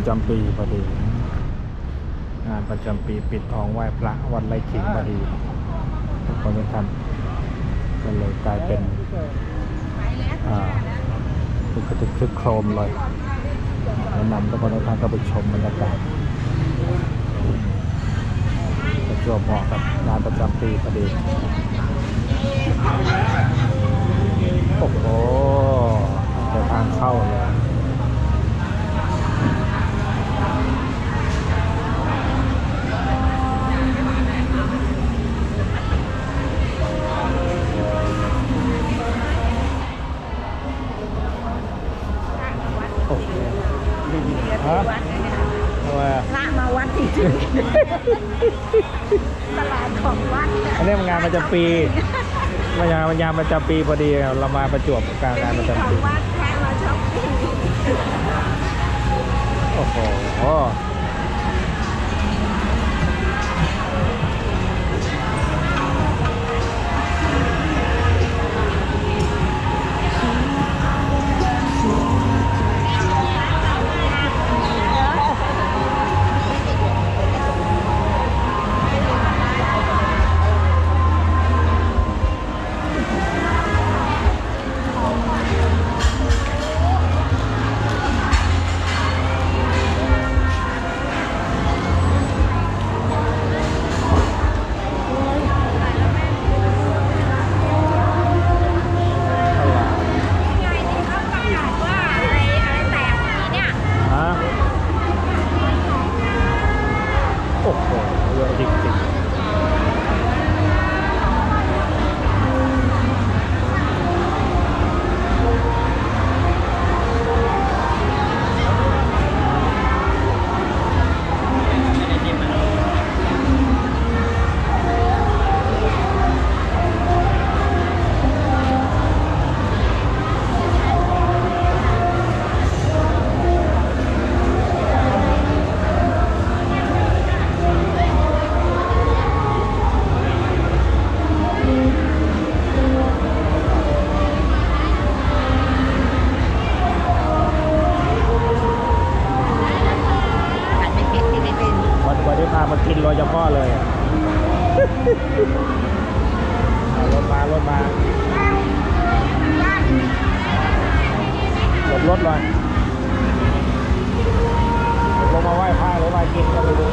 ประจำปีพอดี งานประจำปีปิดทองไหว้พระวันไร่ขิงพอดีทุกคนทุกท่านก็เลยกลายเป็นอ่าคึกกระทึกคึกโครมเลยแนะนำทุกคนทุกท่านก็ไปชมบรรยากาศประจวบเหมาะกับงานประจำปีพอดี โอ้โหเดินทางเข้าเลยำปีมันงานมันงานประจำปีพอดีเรามาประจวบกับการงานประขจำองปีวัดแพะมาช้อปปิ้งโอ้โห มากินโดยเฉพาะเลยอะเอารถมารถมาหลบรถเลยลงมาไหว้พระหรือมากินก็ไม่รู้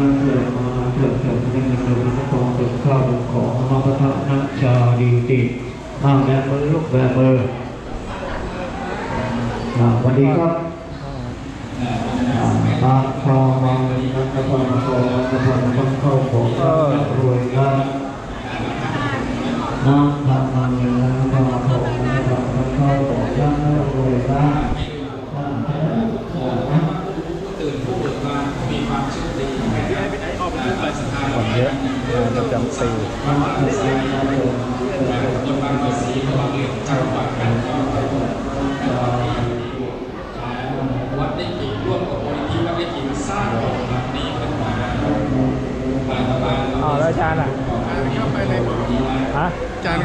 นะเกิดมาถิดเถิดนิ่งลงนะกองเข้าวเป็นของนพพระนะชาดีติข้าแม่มือลูกแม่มือวันนี้ครับอาพอมังนะครับ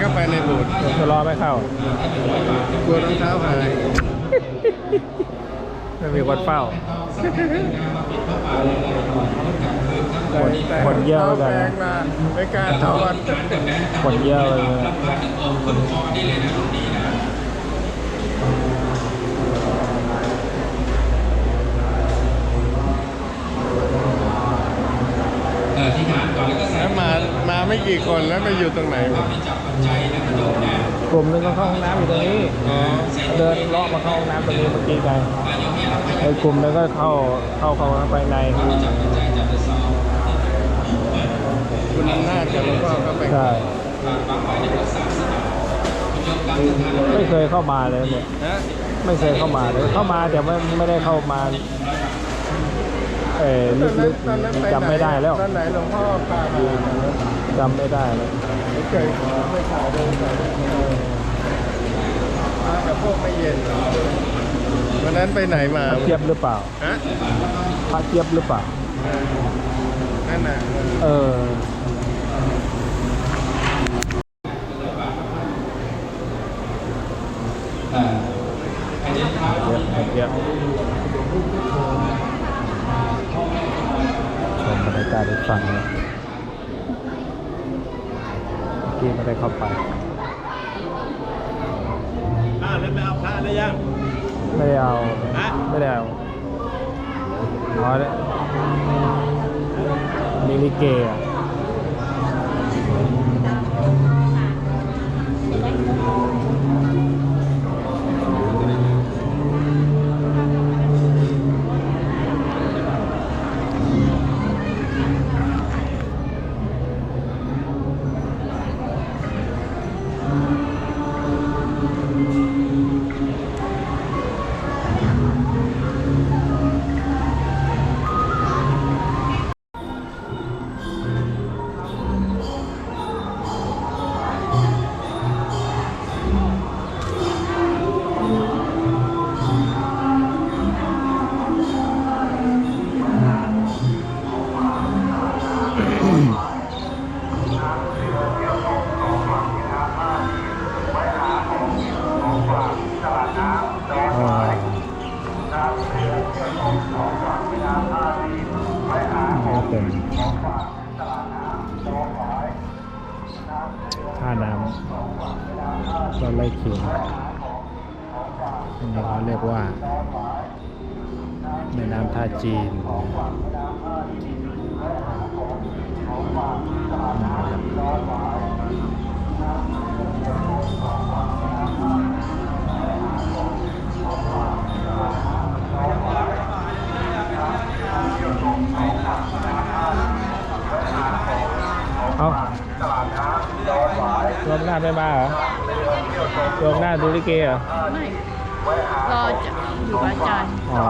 เข้าไปในโบสถ์จะรอไม่เข้ากลัวรองเท้าหายไม่มีคนเฝ้าคนคนเยอะเลยแพงมาไม่กล้าถอดคนเยอะเลยคนคอนี่เลยนะรุ่นนี้นะเออที่ฐานก่อนแล้วก็ ไม่กี่คนแล้วไปอยู่ตรงไหนภาพที่จับปัจจัยและกระโดดเนี่ยกลุ่มหนึงก็เข้าห้องน้ำอยู่ตรงนี้ อ๋อเดินเลาะมาเข้าห้องน้ำตรงนี้เมื่อกี้ไงไอ้กลุ่มนึงก็เข้าเข้าเข้าไปในจับปัจจัยจับไปซ้อมคุณอำนาจกับหลวงพ่อก็ไปใช่บางฝ่ายในภาษาสนาคุณยกการทำงานไม่เคยเข้ามาเลยเนี่ย นะไม่เคยเข้ามาเลยเข้ามาแต่ไม่ไม่ได้เข้ามา เออตอนนั้ลึนกตอนนั้นไปๆจำไม่ได้แล้ว ตอนไหนหลวงพ่อพามา จำไม่ได้แล้วไม่เคยไม่ขายเดินไปมากับพวกไม่เย็นวันนั้นไปไหนมาพระเทียบหรือเปล่าฮะพระเทียบหรือเปล่า นั่นน่ะ เออเอออันนี้พระเทียบพรเทียบชมบรรยากาศอีกฝั่งหนึง เมื่อกี้ไม่ได้เข้าไปอ้าวแล้วไปเอาพระได้ยังไม่ได้เอาฮะไม่ได้เอาอ๋อเนี่ยมีลิเกอะ จีนนะครับเอารวมหน้าไม่มาเหรอรวมหน้าดูลิเกเหรอ ไม่ รอจะอยู่กับอาจารย์ อ๋อ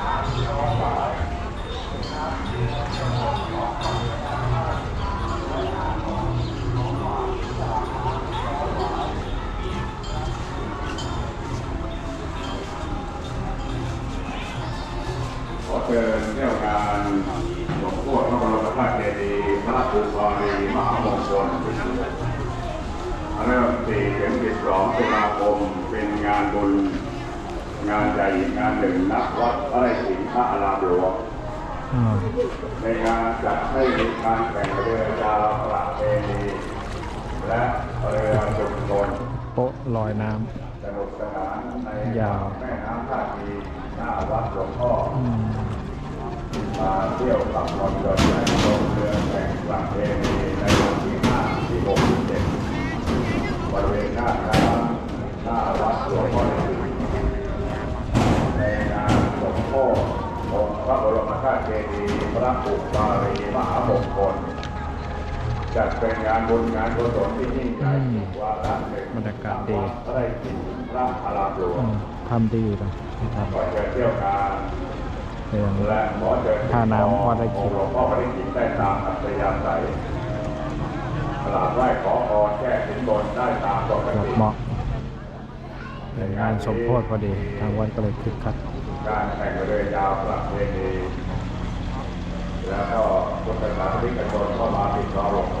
แข่งเรือยาวประเพณีและเรือชุมชนโป๊ะลอยน้สนุกสนานในยาว แม่น้ำท่าจีหน้าวัดหลวงพ่ออืมาเที่ยวพักผ่อนหย่อนใจลงเรือแข่งประเพณีในวันที่5ที่6ที่7บริเวณหน้าน้ำหน้าวัดหลวงพ่อในงานหลวงพ่อองค์พระบรมธาตุเจดีย์พระปุบารีมหามงคล จัดเป็นงานบุญงานกุศลที่ยิ่งใหญ่วาระหนึ่งบรรยากาศดีพระได้กินพระอารามหลวอืงมทำดีนะทขอเชิญเที่ยวงานำเรื่องและขอเชิญท่าน้ำวัดไร่ขิงหลวงพ่อพระได้ขิงได้ตามอัธยาศัยกราบไหว้ขอพรแก้สินบนได้ตามปกเกือบติเหมาะเป็นงานสมโพธิพอดีทางวัดก็เลยคึกคักการแข่งเรือยาวประเพณีแล้วก็พุทธศาสนิกชนเข้ามาติดรอหลวงพ่อ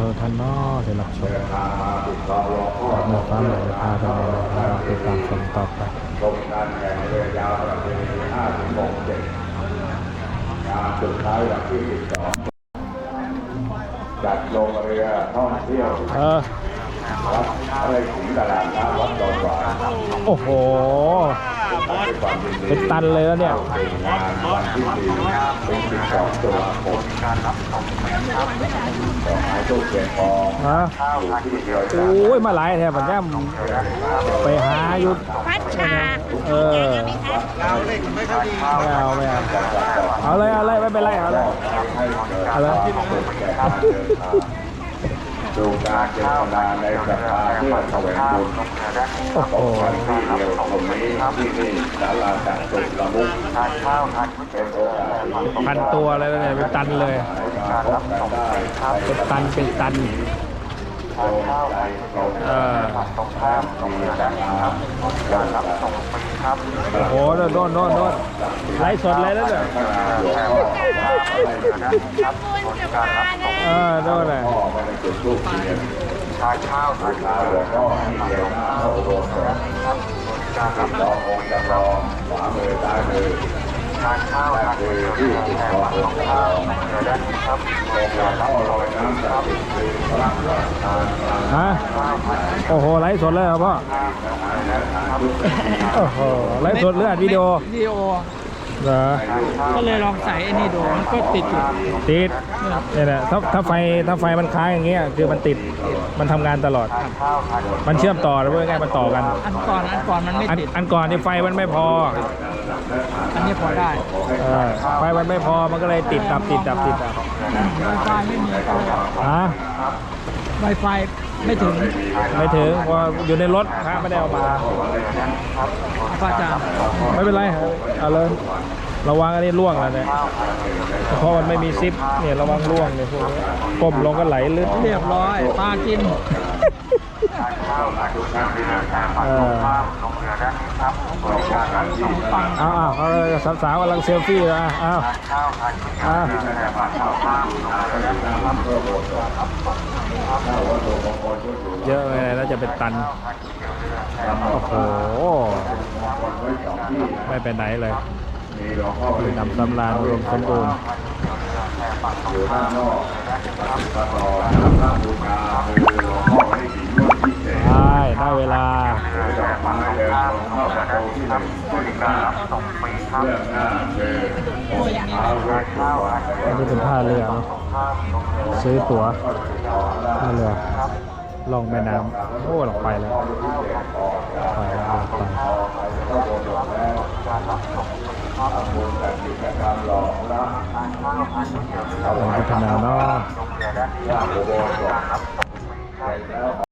อำเภอท่านนอได้รับชมเดินทางมาติดรอหลวงพ่อเมื่อฟ้าใหม่พาไปในเราติดตามชมต่อไปชมการแข่งเรือยาวประเพณี5ถึง6 7งานสุดท้ายวันที่12จัดลงเรือท่องเที่ยววัดอะไรถึงตลาดน้ำวัดดอนหวานโอ้โห เป็นตันเลยแล้วเนี่ยวันที่สี่เป็นสิบสองตุลาคมกไม้ทูบเทียนทองฮะโอ้ยมาหลายแถวผมแย่ไปหาอยุดพัชชาเออเราเล็กไม่ค่อยดีไม่เอาไม่เอาเอาเลยเอาเลยไม่เป็นไรเอาเลยเกิดเอาเลย ความสุขแก่การเดินทางดูการเจตนาในศรัทธาเพื่อแสวงบุญโอ้โหวันที่เดียวตรงนี้ที่นี่ศาลาจักสุละมุกเป็นโอกาสที่พันตัวเลยนะเนี่ยเป็นตันเลยมาพบกันได้เป็นตันเป็นตันตรงใจตรง เออมีศรัทธาการรับส่งโอ้โหโดนโดนโดนโดนไลฟ์สดเลยแล้วเนี่ยพระนามหลวงพ่ออะไรนะบุญจะมาแน่เออโดนเลยพ่อไม่ได้จุดรูปเทียนชาข้าวบูชาหลวงพ่อที่เดียวหน้าพระอุโบรององค์จำลองขวามือซ้ายมือ และคือที่ติดรององค์จำลององค์หลวงพ่อลอยน้ำศักดิ์สิทธิ์คือพระประธานทางฮะโอ้โหไลฟ์สดเลยเหรอพ่อโอ้โหไลฟ์สดหรืออัดวิดีโอวิดีโอเหรอก็เลยลองใส่ไอ้นี่ดูมันก็ติดอยู่ติดเนี่ยแหละถ้าถ้าไฟถ้าไฟมันค้างอย่างเงี้ยคือมันติดมันทำงานตลอด มันเชื่อมต่อหรือว่าไงมันต่อกัน อันก่อนอันก่อนมันไม่อันติดอันก่อนนี่ไฟมันไม่พอ อันนี้พอได้เออไฟมันไม่พอมันก็เลยติดดับติดดับติดดับไวไฟไม่มีก็เลยฮะไวไฟไม่ถึงไม่ถึงเพราะอยู่ในรถพระไม่ได้เอามาพระอาจารย์ไม่เป็นไรเอาเลยระวังอันนี้ล่วงแล้วเนี่ยเพราะมันไม่มีซิปเนี่ยระวังล่วงเนี่ยพวกนี้ก้มลงก็ไหลลึกเรียบร้อยปลากิน เออปังเอาเอาเอาเลยสาวๆกำลังเซลฟี่อยู่อะเอาเอาเยอะเลยแล้วจะเป็นตัน โอ้โห ไม่ไปไหนเลยนำสำราญรวมสมบูรณ์อยู่ด้านนอกปฏิปต่อพระบูชา ได้เวลาดอกไม้เดินลงเข้าประตูที่หนึ่งที่หน้าเรื่องหน้าคือองค์ท้าวเวสสุวรรณอันนี้เป็นท่าเรือเนะซื้อตั๋วท่าเรือลงแม่น้ำโอ้ลงไปแล้วไปแล้วไปพวกิจกรรมหล่อพระลงพัฒนาเนาะ